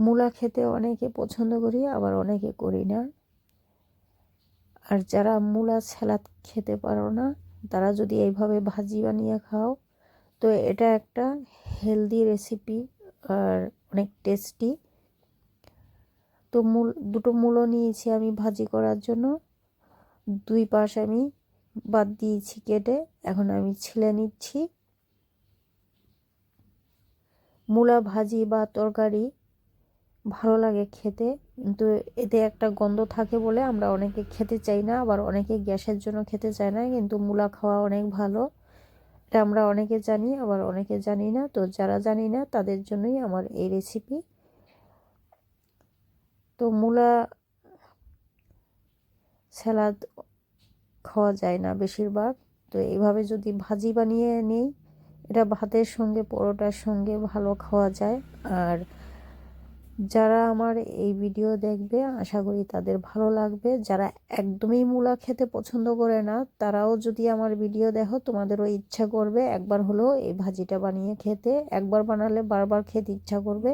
মূলা খেতে অনেকে পছন্দ করি, আবার অনেকে করি না। আর যারা মূলা স্যালাদ খেতে পারো না, তারা যদি এইভাবে ভাজি বানিয়ে খাও, তো এটা একটা হেলদি রেসিপি আর অনেক টেস্টি। তো মূল, দুটো মূলো নিয়েছি আমি ভাজি করার জন্য। দুই পাশ আমি বাদ দিয়েছি কেটে, এখন আমি ছিলে নিচ্ছি। মূলা ভাজি বা তরকারি ভালো লাগে খেতে। কিন্তু এতে একটা গন্ধ থাকে বলে আমরা অনেকে খেতে চাই না, আবার অনেকে গ্যাসের জন্য খেতে চায় না, কিন্তু মূলা খাওয়া অনেক ভালো। এটা আমরা অনেকে জানি, আবার অনেকে জানি না। তো যারা জানি না, তাদের জন্যই আমার এই রেসিপি তো মূলা স্যালাদ খাওয়া যায় না বেশিরভাগ। তো এইভাবে যদি ভাজি বানিয়ে নিই, এটা ভাতের সঙ্গে, পরোটার সঙ্গে ভালো খাওয়া যায়। আর যারা আমার এই ভিডিও দেখবে, আশা করি তাদের ভালো লাগবে। যারা একদমই মূলা খেতে পছন্দ করে না, তারাও যদি আমার ভিডিও দেখো, তোমাদেরও ইচ্ছা করবে একবার হলেও এই ভাজিটা বানিয়ে খেতে। একবার বানালে বারবার খেতে ইচ্ছা করবে।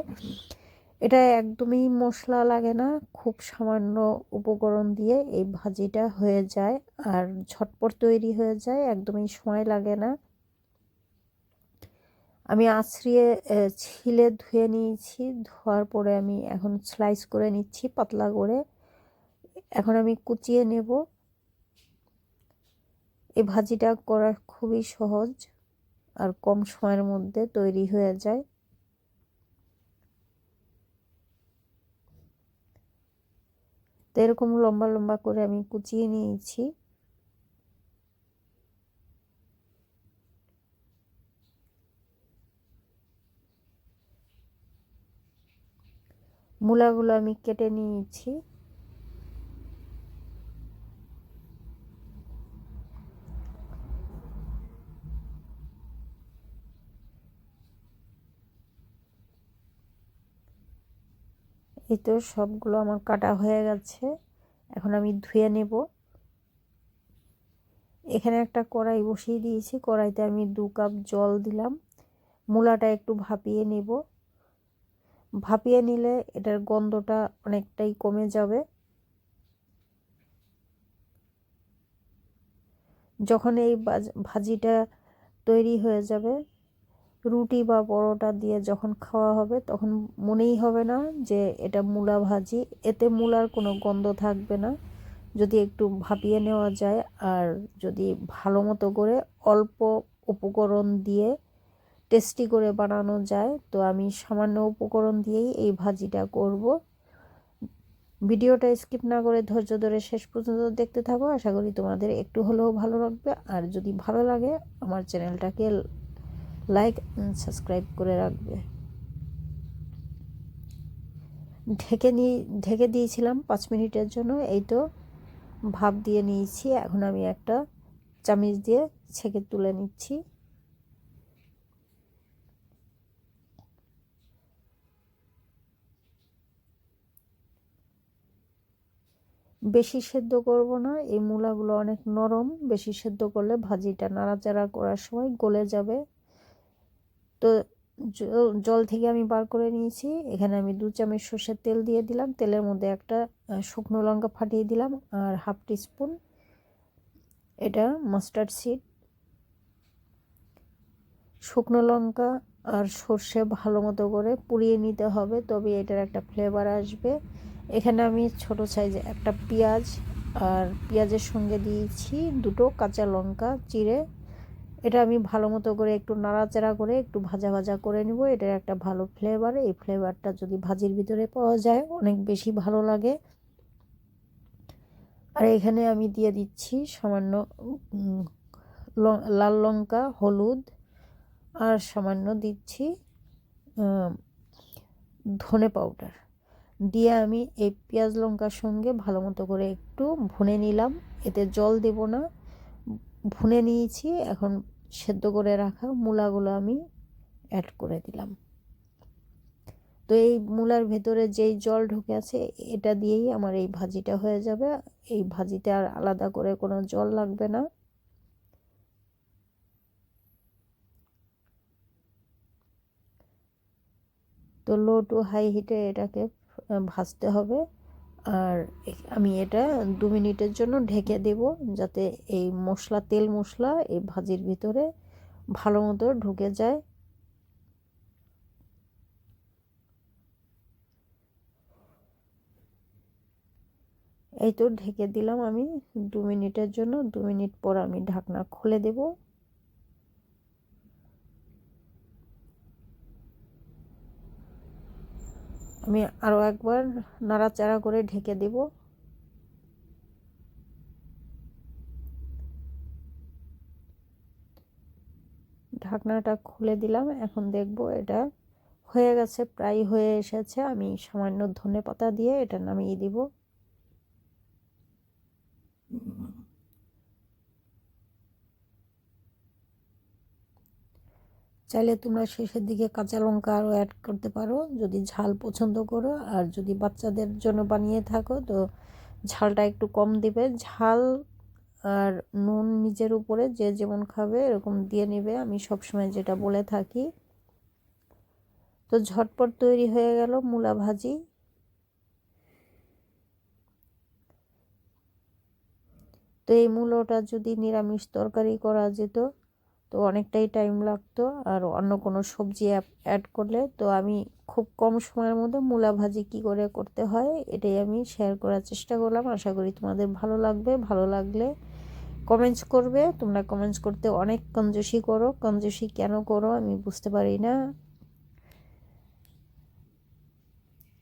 এটা একদমই মশলা লাগে না, খুব সামান্য উপকরণ দিয়ে এই ভাজিটা হয়ে যায়। আর ঝটপট তৈরি হয়ে যায়, একদমই সময় লাগে না। আমি আছড়িয়ে ছিলে ধুয়ে নিয়েছি। ধোয়ার পরে আমি এখন স্লাইস করে নিচ্ছি পাতলা করে। এখন আমি কুচিয়ে নেব। এই ভাজিটা করা খুবই সহজ আর কম সময়ের মধ্যে তৈরি হয়ে যায়। তো এরকম লম্বা লম্বা করে আমি কুচিয়ে নিয়েছি। মূলাগুলো আমি কেটে নিয়েছি। এই তো সবগুলো আমার কাটা হয়ে গেছে। এখন আমি ধুয়ে নেব। এখানে একটা কড়াই বসিয়ে দিয়েছি। কড়াইতে আমি দু কাপ জল দিলাম। মূলাটা একটু ভাপিয়ে নেব। ভাপিয়ে নিলে এটার গন্ধটা অনেকটাই কমে যাবে। যখন এই ভাজিটা তৈরি হয়ে যাবে, রুটি বা পরোটা দিয়ে যখন খাওয়া হবে, তখন মনেই হবে না যে এটা মূলা ভাজি। এতে মূলার কোনো গন্ধ থাকবে না। যদি একটু ভাপিয়ে নেওয়া যায় আর যদি ভালো মতো করে অল্প উপকরণ দিয়ে টেস্টি করে বানানো যায়। তো আমি সামান্য উপকরণ দিয়েই এই ভাজিটা করব। ভিডিওটা স্কিপ না করে ধৈর্য ধরে শেষ পর্যন্ত দেখতে থাকো। আশা করি তোমাদের একটু হলেও ভালো লাগবে। আর যদি ভালো লাগে, আমার চ্যানেলটাকে লাইক সাবস্ক্রাইব করে রাখবে। ঢেকে নিয়ে, ঢেকে দিয়েছিলাম পাঁচ মিনিটের জন্য। এই তো ভাপ দিয়ে নিয়েছি। এখন আমি একটা চামিচ দিয়ে ছেঁকে তুলে নিচ্ছি। বেশি সেদ্ধ করব না, এই মূলাগুলো অনেক নরম, বেশি সেদ্ধ করলে ভাজিটা নাড়াচাড়া করার সময় গলে যাবে। তো জল থেকে আমি বার করে নিয়েছি, এখানে আমি দু চামচ সর্ষের তেল দিয়ে দিলাম, তেলের মধ্যে একটা শুকনো লঙ্কা ফাটিয়ে দিলাম, আর হাফ টিস্পুন এটা মাস্টার্ড সিড। শুকনো লঙ্কা আর সর্ষে ভালো মতো করে পুড়িয়ে নিতে হবে, তবে এটার একটা ফ্লেভার আসবে। এখানে আমি ছোট সাইজে একটা পেঁয়াজ আর পেঁয়াজের সঙ্গে দিয়েছি দুটো কাঁচা লঙ্কা, চিড়ে। এটা আমি ভালো মতো করে একটু নাড়াচাড়া করে একটু ভাজা ভাজা করে নিব। এটার একটা ভালো ফ্লেভার এই ফ্লেভারটা যদি ভাজির ভিতরে পাওয়া যায় অনেক বেশি ভালো লাগে। আর এখানে আমি দিয়ে দিচ্ছি সামান্য লাল লঙ্কা, হলুদ আর সামান্য দিচ্ছি ধনে পাউডার দিয়ে আমি এই পেঁয়াজ লঙ্কার সঙ্গে ভালো মতো করে একটু ভুনে নিলাম। এতে জল দেব না। ভুনে নিয়েছি, এখন সেদ্ধ করে রাখা মূলাগুলো আমি অ্যাড করে দিলাম। তো এই মূলার ভেতরে যেই জল ঢুকে আছে, এটা দিয়েই আমার এই ভাজিটা হয়ে যাবে। এই ভাজিতে আর আলাদা করে কোনো জল লাগবে না। তো লো টু হাই হিটে এটাকে ভাজতে হবে। আর আমি এটা দু মিনিটের জন্য ঢেকে দেব যাতে এই মশলা, তেল মশলা এই ভাজির ভিতরে ভালো মতো ঢুকে যায়। এই তো ঢেকে দিলাম আমি। দু মিনিটের জন্য, দু মিনিট পর আমি ঢাকনা খুলে দেব। আমি আরও একবার নাড়াচাড়া করে ঢেকে দেব। ঢাকনাটা খুলে দিলাম। এখন দেখব এটা হয়ে গেছে, প্রায় হয়ে এসেছে। আমি সামান্য ধনে পাতা দিয়ে এটা নামিয়ে দিব। চাইলে তোমরা শেষের দিকে কাঁচা লঙ্কা আরও অ্যাড করতে পারো। যদি ঝাল পছন্দ করো, আর যদি বাচ্চাদের জন্য বানিয়ে থাকো, তো ঝালটা একটু কম দিবে। ঝাল আর নুন নিজের উপরে যে যেমন খাবে, এরকম দিয়ে নেবে। আমি সবসময় যেটা বলে থাকি। তো ঝটপট তৈরি হয়ে গেল মূলা ভাজি। তো এই মূলোটা যদি নিরামিষ তরকারি করা যেত তো অনেকটাই টাইম লাগতো। আর অন্য কোনো সবজি অ্যাড করলে তো আমি খুব কম সময়ের মধ্যে মূলা ভাজি কী করে করতে হয়, এটাই আমি শেয়ার করার চেষ্টা করলাম। আশা করি তোমাদের ভালো লাগবে। ভালো লাগলে কমেন্টস করবে। তোমরা কমেন্টস করতে অনেক কঞ্জুসি করো। কঞ্জুসি কেন করো আমি বুঝতে পারি না।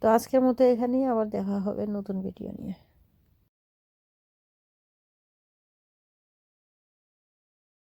তো আজকের মতো এখানেই আবার দেখা হবে নতুন ভিডিও নিয়ে।